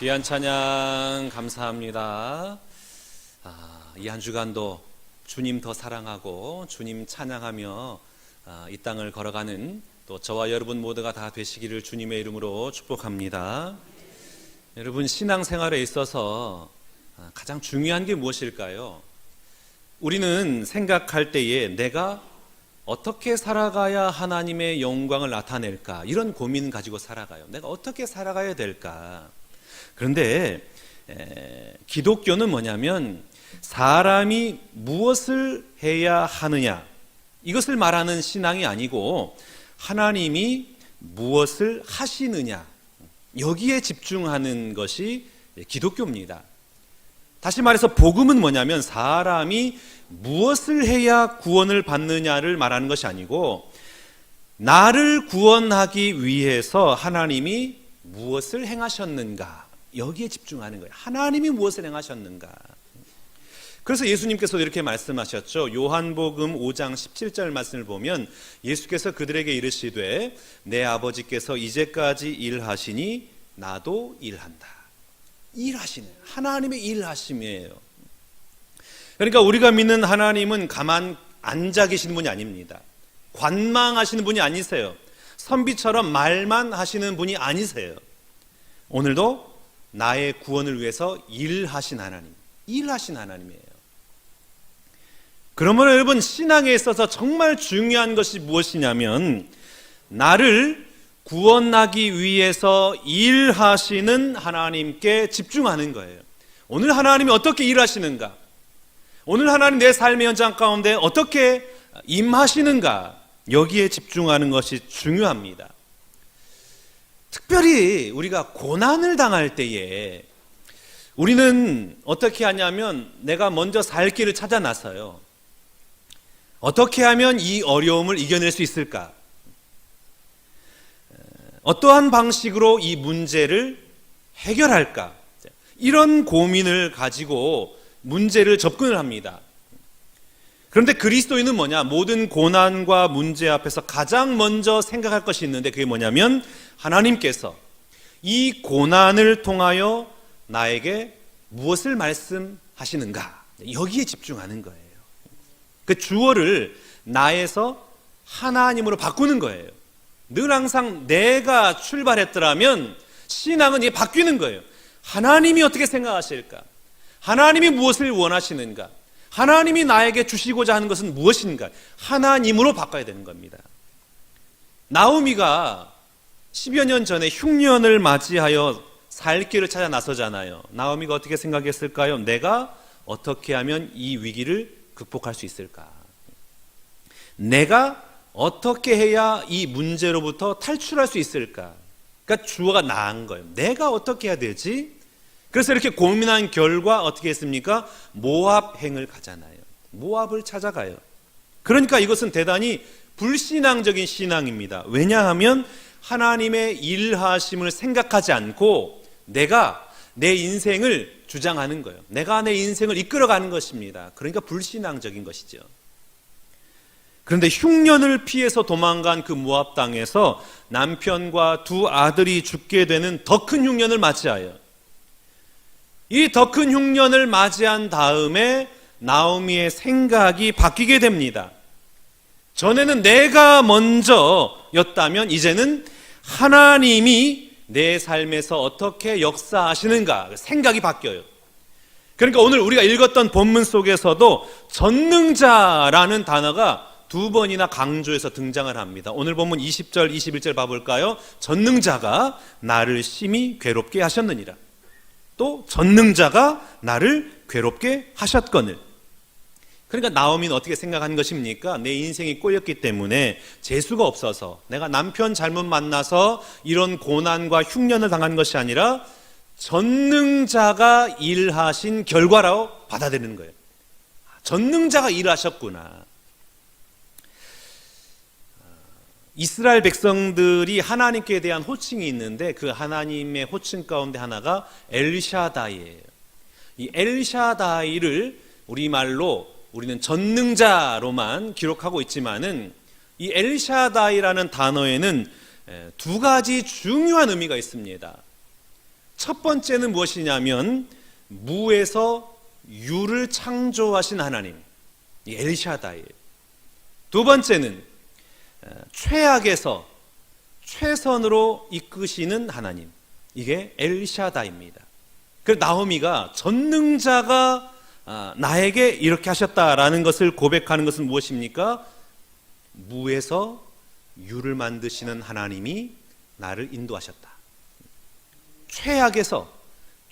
귀한 찬양 감사합니다. 아, 이한 주간도 주님 더 사랑하고 주님 찬양하며 아, 이 땅을 걸어가는 또 저와 여러분 모두가 다 되시기를 주님의 이름으로 축복합니다. 여러분 신앙생활에 있어서 아, 가장 중요한 게 무엇일까요? 우리는 생각할 때에 내가 어떻게 살아가야 하나님의 영광을 나타낼까 이런 고민 가지고 살아가요. 내가 어떻게 살아가야 될까? 그런데 에, 기독교는 뭐냐면 사람이 무엇을 해야 하느냐. 이것을 말하는 신앙이 아니고 하나님이 무엇을 하시느냐. 여기에 집중하는 것이 기독교입니다. 다시 말해서 복음은 뭐냐면 사람이 무엇을 해야 구원을 받느냐를 말하는 것이 아니고 나를 구원하기 위해서 하나님이 무엇을 행하셨는가 여기에 집중하는 거예요. 하나님이 무엇을 행하셨는가. 그래서 예수님께서도 이렇게 말씀하셨죠. 요한복음 5장 17절 말씀을 보면 예수께서 그들에게 이르시되 내 아버지께서 이제까지 일하시니 나도 일한다. 일하시는 하나님의 일하심이에요. 그러니까 우리가 믿는 하나님은 가만 앉아 계시는 분이 아닙니다. 관망하시는 분이 아니세요. 선비처럼 말만 하시는 분이 아니세요. 오늘도 나의 구원을 위해서 일하신 하나님, 일하신 하나님이에요. 그러면 여러분 신앙에 있어서 정말 중요한 것이 무엇이냐면 나를 구원하기 위해서 일하시는 하나님께 집중하는 거예요. 오늘 하나님이 어떻게 일하시는가? 오늘 하나님 내 삶의 현장 가운데 어떻게 임하시는가? 여기에 집중하는 것이 중요합니다. 특별히 우리가 고난을 당할 때에 우리는 어떻게 하냐면 내가 먼저 살 길을 찾아 나서요. 어떻게 하면 이 어려움을 이겨낼 수 있을까? 어떠한 방식으로 이 문제를 해결할까? 이런 고민을 가지고 문제를 접근을 합니다. 그런데 그리스도인은 뭐냐? 모든 고난과 문제 앞에서 가장 먼저 생각할 것이 있는데 그게 뭐냐면 하나님께서 이 고난을 통하여 나에게 무엇을 말씀하시는가? 여기에 집중하는 거예요. 그 주어를 나에서 하나님으로 바꾸는 거예요. 늘 항상 내가 출발했더라면 신앙은 이 바뀌는 거예요. 하나님이 어떻게 생각하실까? 하나님이 무엇을 원하시는가? 하나님이 나에게 주시고자 하는 것은 무엇인가? 하나님으로 바꿔야 되는 겁니다. 나오미가 10여 년 전에 흉년을 맞이하여 살 길을 찾아 나서잖아요. 나오미가 어떻게 생각했을까요? 내가 어떻게 하면 이 위기를 극복할 수 있을까? 내가 어떻게 해야 이 문제로부터 탈출할 수 있을까? 그러니까 주어가 나은 거예요. 내가 어떻게 해야 되지? 그래서 이렇게 고민한 결과 어떻게 했습니까? 모압행을 가잖아요. 모압을 찾아가요. 그러니까 이것은 대단히 불신앙적인 신앙입니다. 왜냐하면 하나님의 일하심을 생각하지 않고 내가 내 인생을 주장하는 거예요. 내가 내 인생을 이끌어가는 것입니다. 그러니까 불신앙적인 것이죠. 그런데 흉년을 피해서 도망간 그 모압 땅에서 남편과 두 아들이 죽게 되는 더 큰 흉년을 맞이하여 이 더 큰 흉년을 맞이한 다음에 나오미의 생각이 바뀌게 됩니다. 전에는 내가 먼저였다면 이제는 하나님이 내 삶에서 어떻게 역사하시는가 생각이 바뀌어요. 그러니까 오늘 우리가 읽었던 본문 속에서도 전능자라는 단어가 두 번이나 강조해서 등장을 합니다. 오늘 본문 20절, 21절 봐볼까요? 전능자가 나를 심히 괴롭게 하셨느니라. 또 전능자가 나를 괴롭게 하셨거늘. 그러니까 나오미는 어떻게 생각하는 것입니까? 내 인생이 꼬였기 때문에 재수가 없어서 내가 남편 잘못 만나서 이런 고난과 흉년을 당한 것이 아니라 전능자가 일하신 결과라고 받아들이는 거예요. 전능자가 일하셨구나. 이스라엘 백성들이 하나님께 대한 호칭이 있는데 그 하나님의 호칭 가운데 하나가 엘샤다이예요. 이 엘샤다이를 우리말로 우리는 전능자로만 기록하고 있지만은 이 엘샤다이라는 단어에는 두 가지 중요한 의미가 있습니다. 첫 번째는 무엇이냐면 무에서 유를 창조하신 하나님, 이 엘샤다이예요. 두 번째는 어, 최악에서 최선으로 이끄시는 하나님, 이게 엘샤다입니다. 그 나오미가 전능자가 아, 나에게 이렇게 하셨다라는 것을 고백하는 것은 무엇입니까? 무에서 유를 만드시는 하나님이 나를 인도하셨다. 최악에서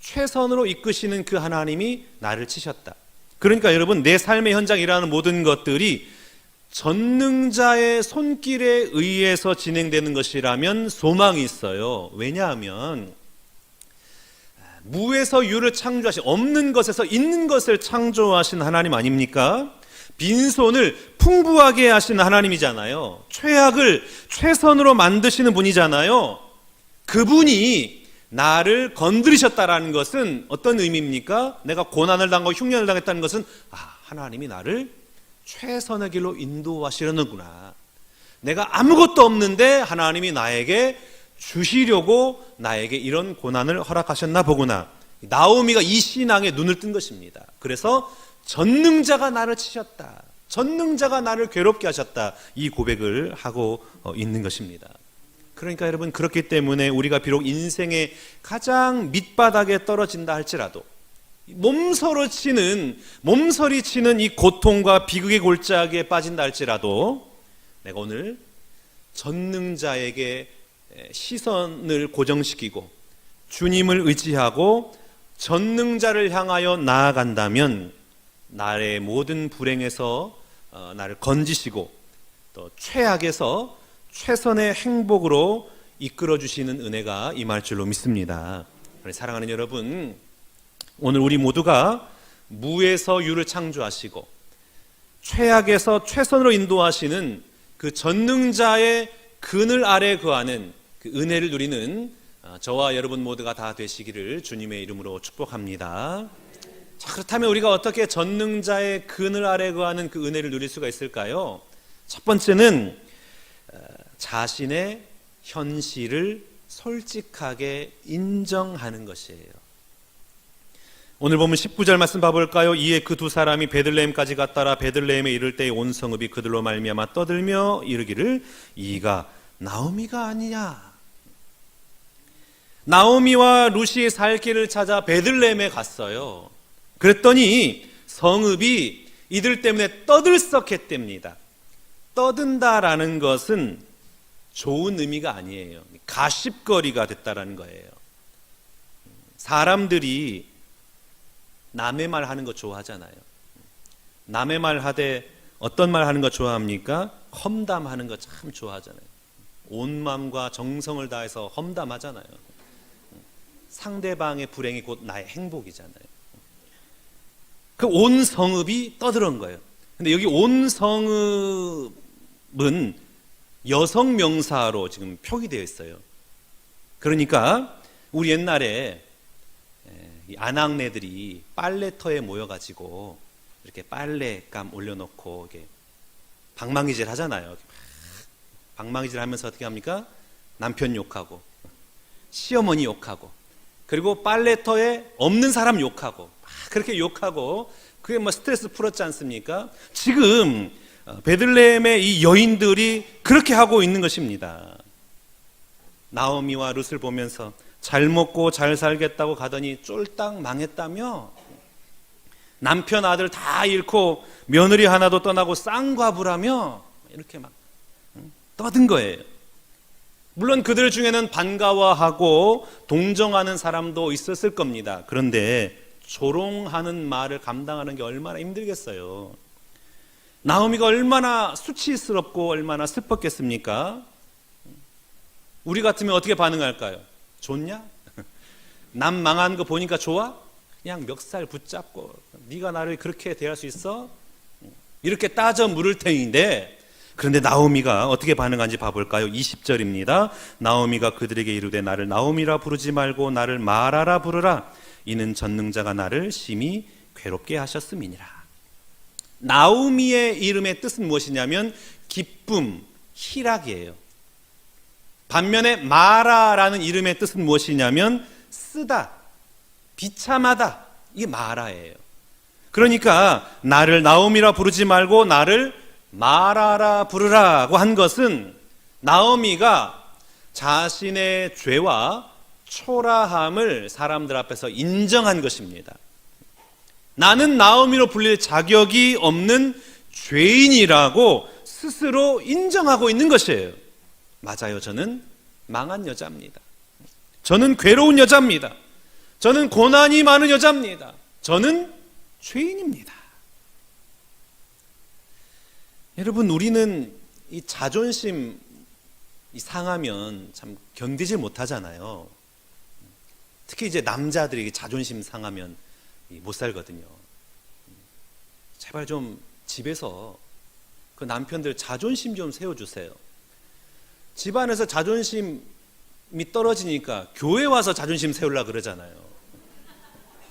최선으로 이끄시는 그 하나님이 나를 치셨다. 그러니까 여러분 내 삶의 일어나는 모든 것들이 전능자의 손길에 의해서 진행되는 것이라면 소망이 있어요. 왜냐하면 무에서 유를 창조하신 없는 것에서 있는 것을 창조하신 하나님 아닙니까? 빈손을 풍부하게 하신 하나님이잖아요. 최악을 최선으로 만드시는 분이잖아요. 그분이 나를 건드리셨다라는 것은 어떤 의미입니까? 내가 고난을 당하고 흉년을 당했다는 것은 아, 하나님이 나를 최선의 길로 인도하시려는구나. 내가 아무것도 없는데 하나님이 나에게 주시려고 나에게 이런 고난을 허락하셨나 보구나. 나오미가 이 신앙에 눈을 뜬 것입니다. 그래서 전능자가 나를 치셨다. 전능자가 나를 괴롭게 하셨다. 이 고백을 하고 어, 있는 것입니다. 그러니까 여러분 그렇기 때문에 우리가 비록 인생의 가장 밑바닥에 떨어진다 할지라도 몸서로 치는 몸서리 치는 이 고통과 비극의 골짜기에 빠진다 할지라도 내가 오늘 전능자에게 시선을 고정시키고 주님을 의지하고 전능자를 향하여 나아간다면 나의 모든 불행에서 어, 나를 건지시고 또 최악에서 최선의 행복으로 이끌어 주시는 은혜가 임할 줄로 믿습니다. 사랑하는 여러분, 오늘 우리 모두가 무에서 유를 창조하시고 최악에서 최선으로 인도하시는 그 전능자의 그늘 아래 거하는 그 은혜를 누리는 어, 저와 여러분 모두가 다 되시기를 주님의 이름으로 축복합니다. 자, 그렇다면 우리가 어떻게 전능자의 그늘 아래 거하는 그 은혜를 누릴 수가 있을까요? 첫 번째는 어, 자신의 현실을 솔직하게 인정하는 것이에요. 오늘 보면 19절 말씀 봐볼까요? 이에 그 두 사람이 베들레헴까지 갔다라 베들레헴에 이를 때온 성읍이 그들로 말미암아 떠들며 이르기를 이가 나오미가 아니냐? 나오미와 루시의 살 길을 찾아 베들레헴에 갔어요. 그랬더니 성읍이 이들 때문에 떠들썩했답니다. 떠든다라는 것은 좋은 의미가 아니에요. 가십거리가 됐다라는 거예요. 사람들이 남의 말 하는 거 좋아하잖아요. 남의 말 하되 어떤 말 하는 거 좋아합니까? 험담하는 거 참 좋아하잖아요. 온 마음과 정성을 다해서 험담하잖아요. 상대방의 불행이 곧 나의 행복이잖아요. 그 온 성읍이 떠들은 거예요. 근데 여기 온 성읍은 여성 명사로 지금 표기되어 있어요. 그러니까 우리 옛날에 아낙네들이 빨래터에 모여가지고 이렇게 빨래감 올려놓고 이렇게 방망이질 하잖아요. 방망이질 하면서 어떻게 합니까? 남편 욕하고 시어머니 욕하고 그리고 빨래터에 없는 사람 욕하고 그렇게 욕하고 그게 뭐 스트레스 풀었지 않습니까? 지금 어, 베들레헴의 이 여인들이 그렇게 하고 있는 것입니다. 나오미와 룻을 보면서 잘 먹고 잘 살겠다고 가더니 쫄딱 망했다며 남편 아들 다 잃고 며느리 하나도 떠나고 쌍과부라며 이렇게 막 떠든 거예요. 물론 그들 중에는 반가워하고 동정하는 사람도 있었을 겁니다. 그런데 조롱하는 말을 감당하는 게 얼마나 힘들겠어요. 나오미가 얼마나 수치스럽고 얼마나 슬펐겠습니까? 우리 같으면 어떻게 반응할까요? 좋냐? 남 망한 거 보니까 좋아? 그냥 멱살 붙잡고 네가 나를 그렇게 대할 수 있어? 이렇게 따져 물을 테인데 그런데 나오미가 어떻게 반응한지 봐볼까요? 20절입니다. 나오미가 그들에게 이르되 나를 나오미라 부르지 말고 나를 마라라 부르라. 이는 전능자가 나를 심히 괴롭게 하셨음이니라. 나오미의 이름의 뜻은 무엇이냐면 기쁨, 희락이에요. 반면에 마라라는 이름의 뜻은 무엇이냐면 쓰다, 비참하다. 이게 마라예요. 그러니까 나를 나옴이라 부르지 말고 나를 마라라 부르라고 한 것은 나오미가 자신의 죄와 초라함을 사람들 앞에서 인정한 것입니다. 나는 나오미로 불릴 자격이 없는 죄인이라고 스스로 인정하고 있는 것이에요. 맞아요. 저는 망한 여자입니다. 저는 괴로운 여자입니다. 저는 고난이 많은 여자입니다. 저는 죄인입니다. 여러분, 우리는 이 자존심 이 상하면 참 견디질 못하잖아요. 특히 이제 남자들이 자존심 상하면 못 살거든요. 제발 좀 집에서 그 남편들 자존심 좀 세워주세요. 집안에서 자존심이 떨어지니까 교회 와서 자존심 세우려 그러잖아요.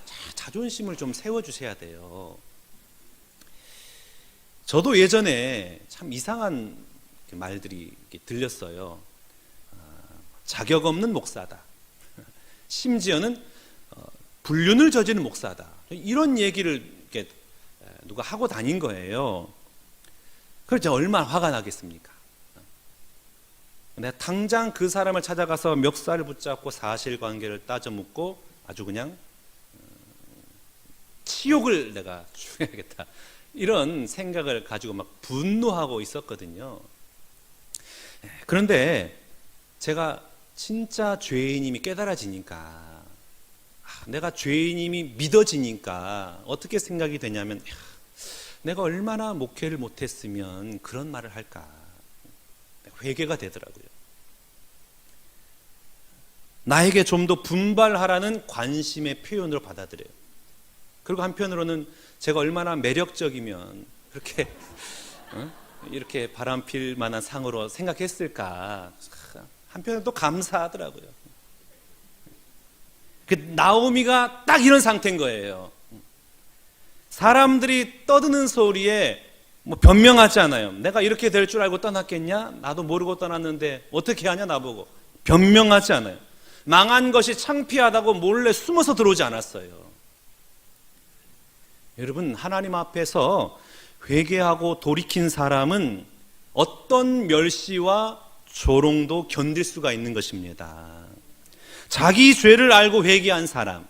자, 자존심을 좀 세워주셔야 돼요. 저도 예전에 참 이상한 말들이 들렸어요. 아, 자격 없는 목사다. 심지어는 어, 불륜을 저지른 목사다. 이런 얘기를 누가 하고 다닌 거예요. 그래서 얼마나 화가 나겠습니까? 내가 당장 그 사람을 찾아가서 멱살을 붙잡고 사실관계를 따져 묻고 아주 그냥 어, 치욕을 내가 주야겠다 이런 생각을 가지고 막 분노하고 있었거든요. 예, 그런데 제가 진짜 죄인임이 깨달아지니까 아, 내가 죄인임이 믿어지니까 어떻게 생각이 되냐면 야, 내가 얼마나 목회를 못했으면 그런 말을 할까 회개가 되더라고요. 나에게 좀 더 분발하라는 관심의 표현으로 받아들여요. 그리고 한편으로는 제가 얼마나 매력적이면 그렇게 어? 이렇게 바람필 만한 상으로 생각했을까. 한편으로 또 감사하더라고요. 그 나오미가 딱 이런 상태인 거예요. 사람들이 떠드는 소리에 뭐 변명하지 않아요. 내가 이렇게 될 줄 알고 떠났겠냐? 나도 모르고 떠났는데 어떻게 하냐 나보고. 변명하지 않아요. 망한 것이 창피하다고 몰래 숨어서 들어오지 않았어요. 여러분 하나님 앞에서 회개하고 돌이킨 사람은 어떤 멸시와 조롱도 견딜 수가 있는 것입니다. 자기 죄를 알고 회개한 사람,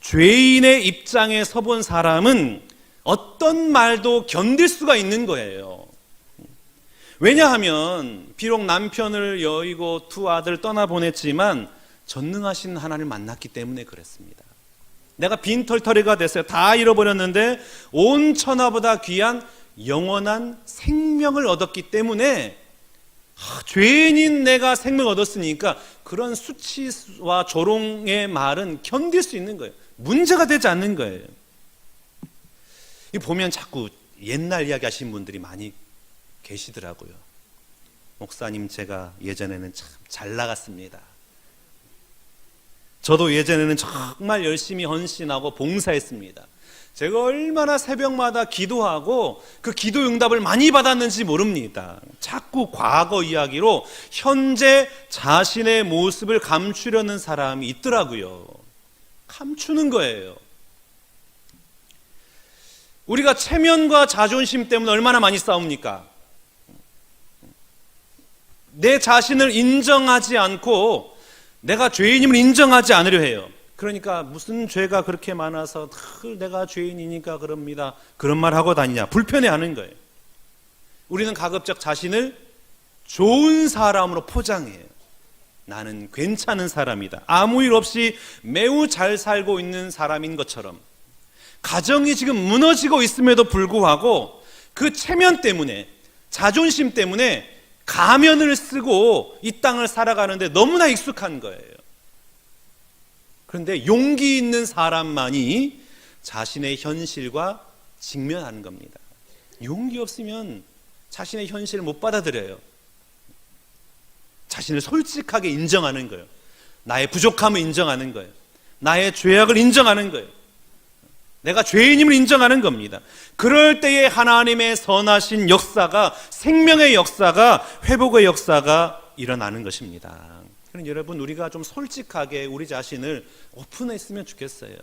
죄인의 입장에 서본 사람은 어떤 말도 견딜 수가 있는 거예요. 왜냐하면 비록 남편을 여의고 두 아들 떠나보냈지만 전능하신 하나님을 만났기 때문에 그랬습니다. 내가 빈털터리가 됐어요. 다 잃어버렸는데 온 천하보다 귀한 영원한 생명을 얻었기 때문에 아, 죄인인 내가 생명을 얻었으니까 그런 수치와 조롱의 말은 견딜 수 있는 거예요. 문제가 되지 않는 거예요. 이 보면 자꾸 옛날 이야기 하신 분들이 많이 계시더라고요. 목사님 제가 예전에는 참 잘 나갔습니다. 저도 예전에는 정말 열심히 헌신하고 봉사했습니다. 제가 얼마나 새벽마다 기도하고 그 기도 응답을 많이 받았는지 모릅니다. 자꾸 과거 이야기로 현재 자신의 모습을 감추려는 사람이 있더라고요. 감추는 거예요. 우리가 체면과 자존심 때문에 얼마나 많이 싸웁니까? 내 자신을 인정하지 않고 내가 죄인임을 인정하지 않으려 해요. 그러니까 무슨 죄가 그렇게 많아서 내가 죄인이니까 그럽니다. 그런 말 하고 다니냐. 불편해 하는 거예요. 우리는 가급적 자신을 좋은 사람으로 포장해요. 나는 괜찮은 사람이다. 아무 일 없이 매우 잘 살고 있는 사람인 것처럼. 가정이 지금 무너지고 있음에도 불구하고 그 체면 때문에, 자존심 때문에 가면을 쓰고 이 땅을 살아가는데 너무나 익숙한 거예요. 그런데 용기 있는 사람만이 자신의 현실과 직면하는 겁니다. 용기 없으면 자신의 현실을 못 받아들여요. 자신을 솔직하게 인정하는 거예요. 나의 부족함을 인정하는 거예요. 나의 죄악을 인정하는 거예요. 내가 죄인임을 인정하는 겁니다. 그럴 때에 하나님의 선하신 역사가 생명의 역사가 회복의 역사가 일어나는 것입니다. 그럼 여러분 우리가 좀 솔직하게 우리 자신을 오픈했으면 좋겠어요.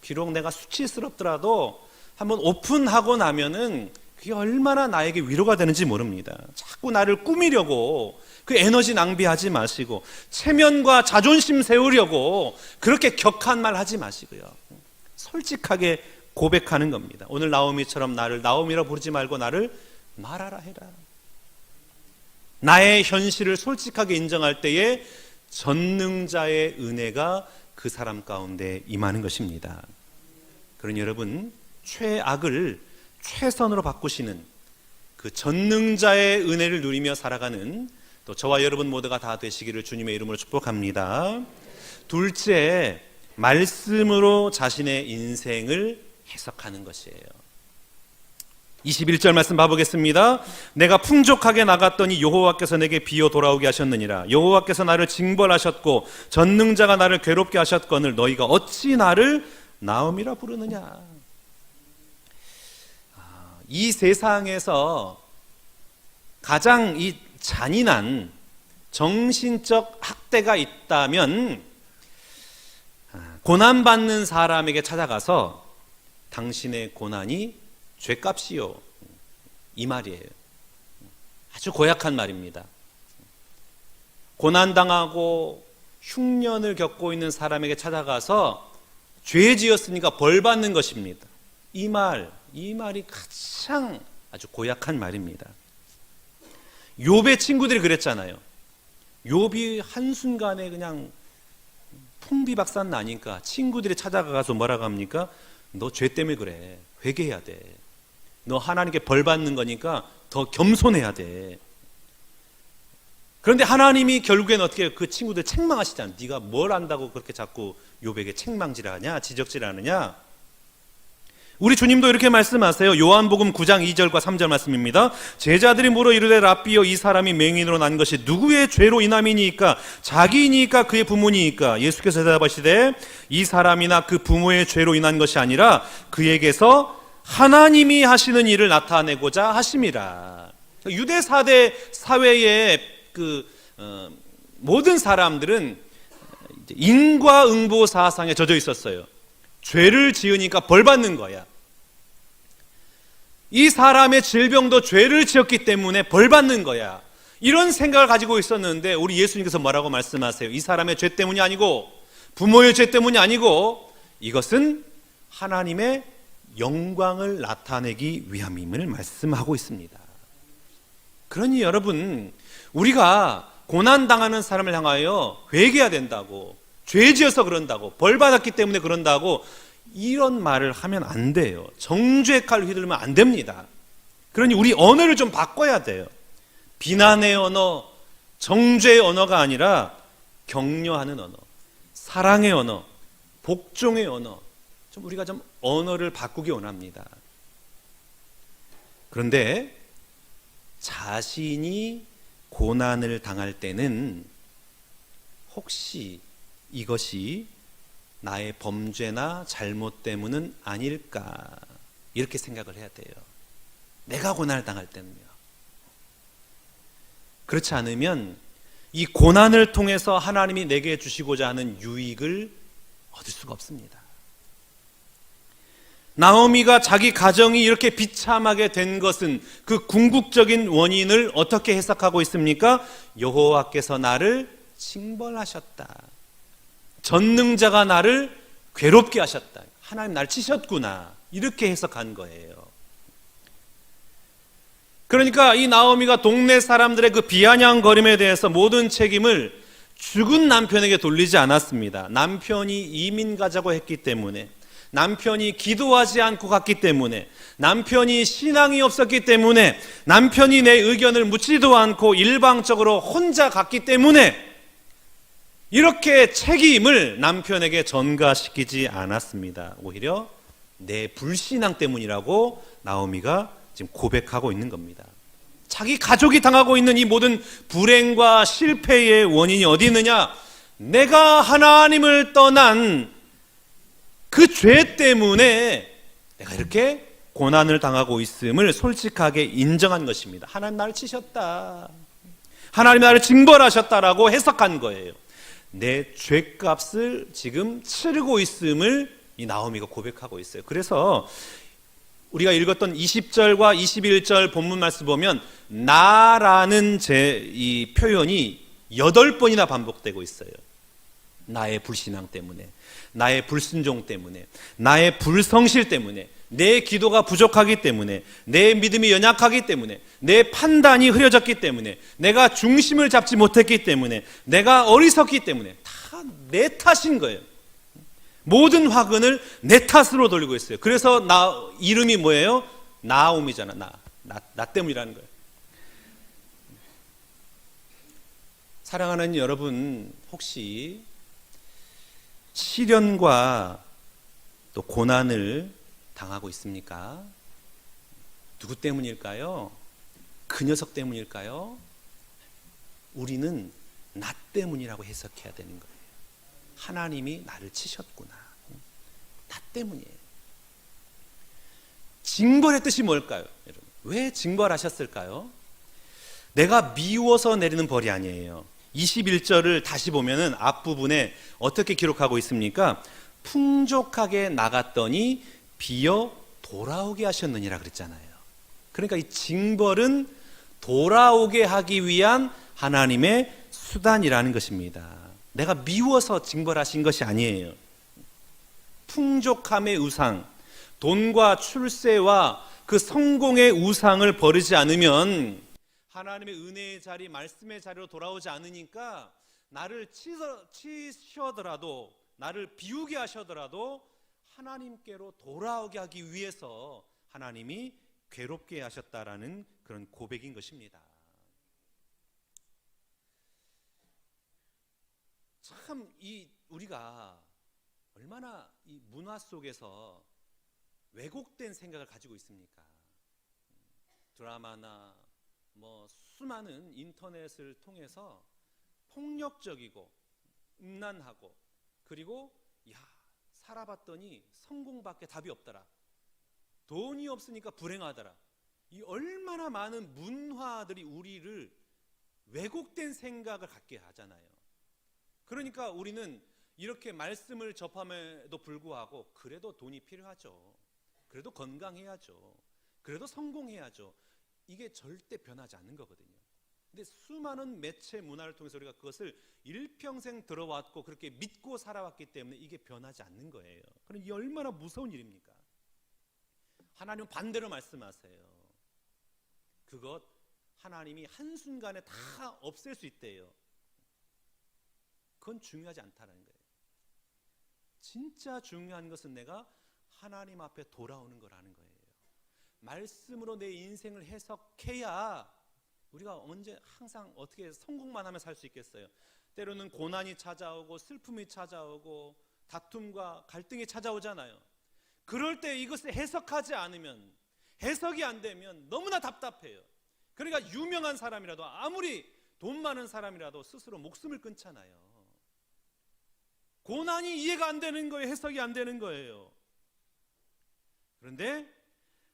비록 내가 수치스럽더라도 한번 오픈하고 나면은 그게 얼마나 나에게 위로가 되는지 모릅니다. 자꾸 나를 꾸미려고 그 에너지 낭비하지 마시고 체면과 자존심 세우려고 그렇게 격한 말 하지 마시고요. 솔직하게 고백하는 겁니다. 오늘 나오미처럼 나를 나오미라 부르지 말고 나를 말하라 해라. 나의 현실을 솔직하게 인정할 때에 전능자의 은혜가 그 사람 가운데 임하는 것입니다. 그러니 여러분 최악을 최선으로 바꾸시는 그 전능자의 은혜를 누리며 살아가는 또 저와 여러분 모두가 다 되시기를 주님의 이름으로 축복합니다. 둘째, 말씀으로 자신의 인생을 해석하는 것이에요. 21절 말씀 봐보겠습니다. 내가 풍족하게 나갔더니 여호와께서 내게 비어 돌아오게 하셨느니라. 여호와께서 나를 징벌하셨고 전능자가 나를 괴롭게 하셨거늘 너희가 어찌 나를 나음이라 부르느냐. 아, 이 세상에서 가장 이 잔인한 정신적 학대가 있다면 아, 고난받는 사람에게 찾아가서 당신의 고난이 죄값이요. 이 말이에요. 아주 고약한 말입니다. 고난당하고 흉년을 겪고 있는 사람에게 찾아가서 죄 지었으니까 벌 받는 것입니다. 이 말, 이 말이 가장 아주 고약한 말입니다. 욥의 친구들이 그랬잖아요. 욥이 한순간에 그냥 풍비박산 나니까 친구들이 찾아가서 뭐라고 합니까? 너 죄 때문에 그래. 회개해야 돼. 너 하나님께 벌 받는 거니까 더 겸손해야 돼. 그런데 하나님이 결국엔 어떻게 그 친구들 책망하시잖아. 네가 뭘 안다고 그렇게 자꾸 요백에 책망질하냐, 지적질하느냐? 우리 주님도 이렇게 말씀하세요. 요한복음 9장 2절과 3절 말씀입니다. 제자들이 물어 이르되 랍비여 이 사람이 맹인으로 난 것이 누구의 죄로 인함이니까 자기니까 그의 부모니까 예수께서 대답하시되 이 사람이나 그 부모의 죄로 인한 것이 아니라 그에게서 하나님이 하시는 일을 나타내고자 하심이라. 유대 사대 사회의 그 어, 모든 사람들은 인과응보 사상에 젖어 있었어요. 죄를 지으니까 벌 받는 거야. 이 사람의 질병도 죄를 지었기 때문에 벌 받는 거야. 이런 생각을 가지고 있었는데 우리 예수님께서 뭐라고 말씀하세요? 이 사람의 죄 때문이 아니고 부모의 죄 때문이 아니고 이것은 하나님의 영광을 나타내기 위함임을 말씀하고 있습니다. 그러니 여러분 우리가 고난 당하는 사람을 향하여 회개해야 된다고 죄 지어서 그런다고 벌 받았기 때문에 그런다고 이런 말을 하면 안 돼요. 정죄의 칼 휘둘면 안 됩니다. 그러니 우리 언어를 좀 바꿔야 돼요. 비난의 언어, 정죄의 언어가 아니라 격려하는 언어, 사랑의 언어, 복종의 언어. 좀 우리가 좀 언어를 바꾸기 원합니다. 그런데 자신이 고난을 당할 때는 혹시 이것이 나의 범죄나 잘못 때문은 아닐까 이렇게 생각을 해야 돼요. 내가 고난을 당할 때는요. 그렇지 않으면 이 고난을 통해서 하나님이 내게 주시고자 하는 유익을 얻을 수가 없습니다. 나오미가 자기 가정이 이렇게 비참하게 된 것은 그 궁극적인 원인을 어떻게 해석하고 있습니까? 여호와께서 나를 징벌하셨다. 전능자가 나를 괴롭게 하셨다. 하나님 날 치셨구나. 이렇게 해석한 거예요. 그러니까 이 나오미가 동네 사람들의 그 비아냥거림에 대해서 모든 책임을 죽은 남편에게 돌리지 않았습니다. 남편이 이민 가자고 했기 때문에 남편이 기도하지 않고 갔기 때문에 남편이 신앙이 없었기 때문에 남편이 내 의견을 묻지도 않고 일방적으로 혼자 갔기 때문에 이렇게 책임을 남편에게 전가시키지 않았습니다. 오히려 내 불신앙 때문이라고 나오미가 지금 고백하고 있는 겁니다. 자기 가족이 당하고 있는 이 모든 불행과 실패의 원인이 어디 있느냐? 내가 하나님을 떠난 그 죄 때문에 내가 이렇게 고난을 당하고 있음을 솔직하게 인정한 것입니다. 하나님 나를 치셨다. 하나님 나를 징벌하셨다라고 해석한 거예요. 내 죄값을 지금 치르고 있음을 이 나오미가 고백하고 있어요. 그래서 우리가 읽었던 20절과 21절 본문 말씀 보면 나라는 제 이 표현이 여덟 번이나 반복되고 있어요. 나의 불신앙 때문에, 나의 불순종 때문에, 나의 불성실 때문에, 내 기도가 부족하기 때문에, 내 믿음이 연약하기 때문에, 내 판단이 흐려졌기 때문에, 내가 중심을 잡지 못했기 때문에, 내가 어리석기 때문에 다 내 탓인 거예요. 모든 화근을 내 탓으로 돌리고 있어요. 그래서 나 이름이 뭐예요? 나옴이잖아. 나, 나, 나 때문이라는 거예요. 사랑하는 여러분, 혹시 시련과 또 고난을 당하고 있습니까? 누구 때문일까요? 그 녀석 때문일까요? 우리는 나 때문이라고 해석해야 되는 거예요. 하나님이 나를 치셨구나. 나 때문이에요. 징벌의 뜻이 뭘까요? 여러분? 왜 징벌하셨을까요? 내가 미워서 내리는 벌이 아니에요. 21절을 다시 보면은 앞부분에 어떻게 기록하고 있습니까? 풍족하게 나갔더니 비어 돌아오게 하셨느니라 그랬잖아요. 그러니까 이 징벌은 돌아오게 하기 위한 하나님의 수단이라는 것입니다. 내가 미워서 징벌하신 것이 아니에요. 풍족함의 우상, 돈과 출세와 그 성공의 우상을 버리지 않으면 하나님의 은혜의 자리, 말씀의 자리로 돌아오지 않으니까 나를 치셔더라도 나를 비우게 하셔더라도 하나님께로 돌아오게 하기 위해서 하나님이 괴롭게 하셨다라는 그런 고백인 것입니다. 참 이 우리가 얼마나 이 문화 속에서 왜곡된 생각을 가지고 있습니까? 드라마나 뭐 수많은 인터넷을 통해서 폭력적이고 음란하고 그리고 야 살아봤더니 성공밖에 답이 없더라. 돈이 없으니까 불행하더라. 이 얼마나 많은 문화들이 우리를 왜곡된 생각을 갖게 하잖아요. 그러니까 우리는 이렇게 말씀을 접함에도 불구하고 그래도 돈이 필요하죠. 그래도 건강해야죠. 그래도 성공해야죠. 이게 절대 변하지 않는 거거든요. 근데 수많은 매체 문화를 통해서 우리가 그것을 일평생 들어왔고 그렇게 믿고 살아왔기 때문에 이게 변하지 않는 거예요. 그럼 이 얼마나 무서운 일입니까? 하나님은 반대로 말씀하세요. 그것 하나님이 한순간에 다 없앨 수 있대요. 그건 중요하지 않다는 거예요. 진짜 중요한 것은 내가 하나님 앞에 돌아오는 거라는 거예요. 말씀으로 내 인생을 해석해야 우리가 언제 항상 어떻게 성공만 하면 살 수 있겠어요. 때로는 고난이 찾아오고 슬픔이 찾아오고 다툼과 갈등이 찾아오잖아요. 그럴 때 이것을 해석하지 않으면 해석이 안 되면 너무나 답답해요. 그러니까 유명한 사람이라도 아무리 돈 많은 사람이라도 스스로 목숨을 끊잖아요. 고난이 이해가 안 되는 거예요. 해석이 안 되는 거예요. 그런데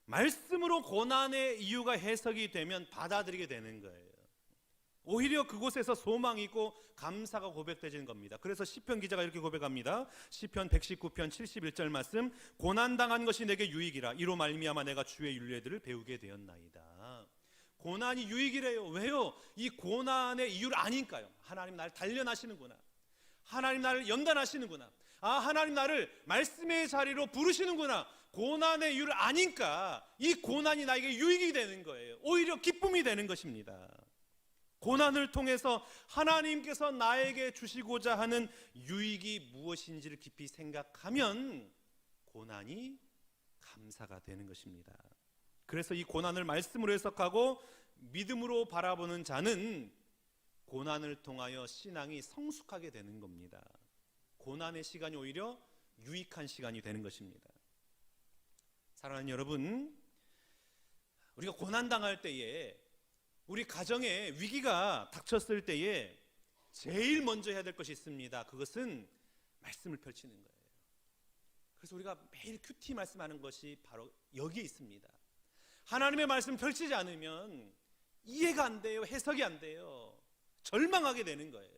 말씀으로 고난의 이유가 해석이 되면 받아들이게 되는 거예요. 오히려 그곳에서 소망이 있고 감사가 고백되지는 겁니다. 그래서 시편 기자가 이렇게 고백합니다. 시편 119편 71절 말씀 고난 당한 것이 내게 유익이라 이로 말미암아 내가 주의 윤례들을 배우게 되었나이다. 고난이 유익이래요. 왜요? 이 고난의 이유를 아니까요. 하나님 나를 단련하시는구나. 하나님 나를 연단하시는구나. 아, 하나님 나를 말씀의 자리로 부르시는구나. 고난의 이유를 아니까 이 고난이 나에게 유익이 되는 거예요. 오히려 기쁨이 되는 것입니다. 고난을 통해서 하나님께서 나에게 주시고자 하는 유익이 무엇인지를 깊이 생각하면 고난이 감사가 되는 것입니다. 그래서 이 고난을 말씀으로 해석하고 믿음으로 바라보는 자는 고난을 통하여 신앙이 성숙하게 되는 겁니다. 고난의 시간이 오히려 유익한 시간이 되는 것입니다. 사랑하는 여러분, 우리가 고난 당할 때에 우리 가정에 위기가 닥쳤을 때에 제일 먼저 해야 될 것이 있습니다. 그것은 말씀을 펼치는 거예요. 그래서 우리가 매일 큐티 말씀하는 것이 바로 여기에 있습니다. 하나님의 말씀 펼치지 않으면 이해가 안 돼요. 해석이 안 돼요. 절망하게 되는 거예요.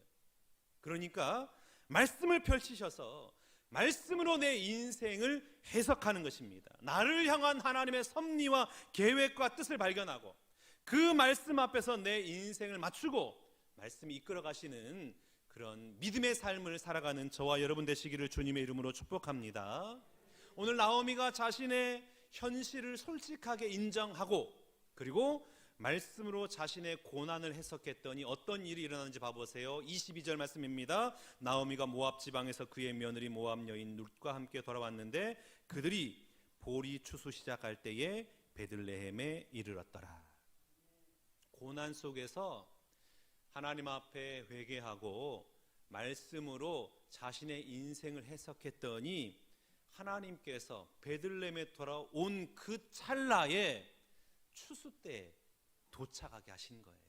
그러니까 말씀을 펼치셔서 말씀으로 내 인생을 해석하는 것입니다. 나를 향한 하나님의 섭리와 계획과 뜻을 발견하고 그 말씀 앞에서 내 인생을 맞추고 말씀이 이끌어 가시는 그런 믿음의 삶을 살아가는 저와 여러분 되시기를 주님의 이름으로 축복합니다. 오늘 나오미가 자신의 현실을 솔직하게 인정하고 그리고 말씀으로 자신의 고난을 해석했더니 어떤 일이 일어나는지 봐보세요. 22절 말씀입니다. 나오미가 모압 지방에서 그의 며느리 모압 여인 룻과 함께 돌아왔는데 그들이 보리 추수 시작할 때에 베들레헴에 이르렀더라. 고난 속에서 하나님 앞에 회개하고 말씀으로 자신의 인생을 해석했더니 하나님께서 베들레헴에 돌아온 그 찰나에 추수 때 도착하게 하신 거예요.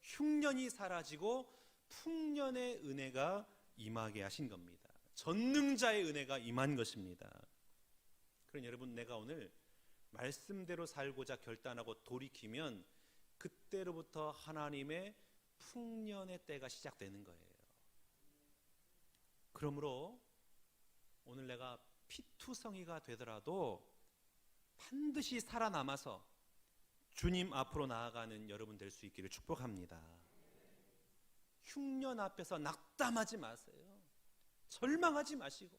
흉년이 사라지고 풍년의 은혜가 임하게 하신 겁니다. 전능자의 은혜가 임한 것입니다. 그럼 여러분 내가 오늘 말씀대로 살고자 결단하고 돌이키면 그때로부터 하나님의 풍년의 때가 시작되는 거예요. 그러므로 오늘 내가 피투성이가 되더라도 반드시 살아남아서 주님 앞으로 나아가는 여러분 될 수 있기를 축복합니다. 흉년 앞에서 낙담하지 마세요. 절망하지 마시고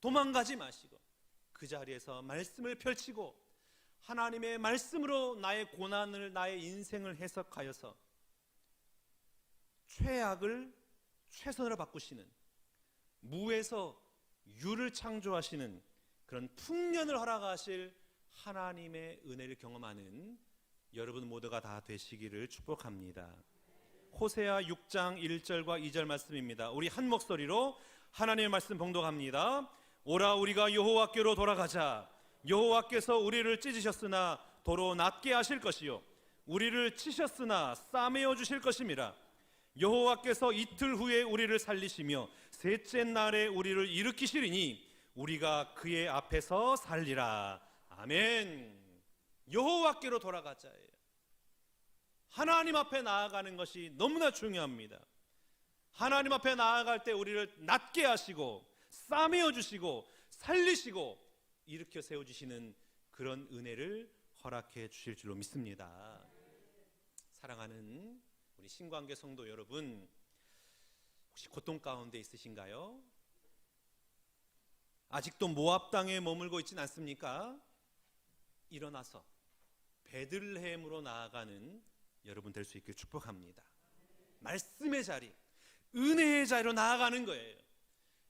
도망가지 마시고 그 자리에서 말씀을 펼치고 하나님의 말씀으로 나의 고난을 나의 인생을 해석하여서 최악을 최선으로 바꾸시는 무에서 유를 창조하시는 그런 풍년을 허락하실 하나님의 은혜를 경험하는 여러분 모두가 다 되시기를 축복합니다. 호세아 6장 1절과 2절 말씀입니다. 우리 한 목소리로 하나님의 말씀 봉독합니다. 오라 우리가 여호와께로 돌아가자. 여호와께서 우리를 찢으셨으나 도로 낫게 하실 것이요 우리를 치셨으나 싸매어 주실 것임이라. 여호와께서 이틀 후에 우리를 살리시며 셋째 날에 우리를 일으키시리니 우리가 그의 앞에서 살리라. 아멘. 여호와께로 돌아가자예요. 하나님 앞에 나아가는 것이 너무나 중요합니다. 하나님 앞에 나아갈 때 우리를 낮게 하시고 싸매어 주시고 살리시고 일으켜 세워 주시는 그런 은혜를 허락해 주실 줄로 믿습니다. 사랑하는 우리 신관계 성도 여러분, 혹시 고통 가운데 있으신가요? 아직도 모압 땅에 머물고 있진 않습니까? 일어나서 베들레헴으로 나아가는 여러분 될 수 있길 축복합니다. 말씀의 자리, 은혜의 자리로 나아가는 거예요.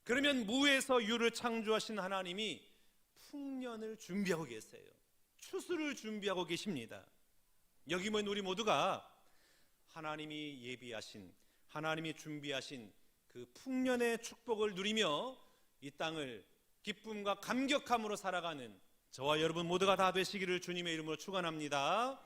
그러면 무에서 유를 창조하신 하나님이 풍년을 준비하고 계세요. 추수를 준비하고 계십니다. 여기 모인 우리 모두가 하나님이 예비하신 하나님이 준비하신 그 풍년의 축복을 누리며 이 땅을 기쁨과 감격함으로 살아가는 저와 여러분 모두가 다 되시기를 주님의 이름으로 축원합니다.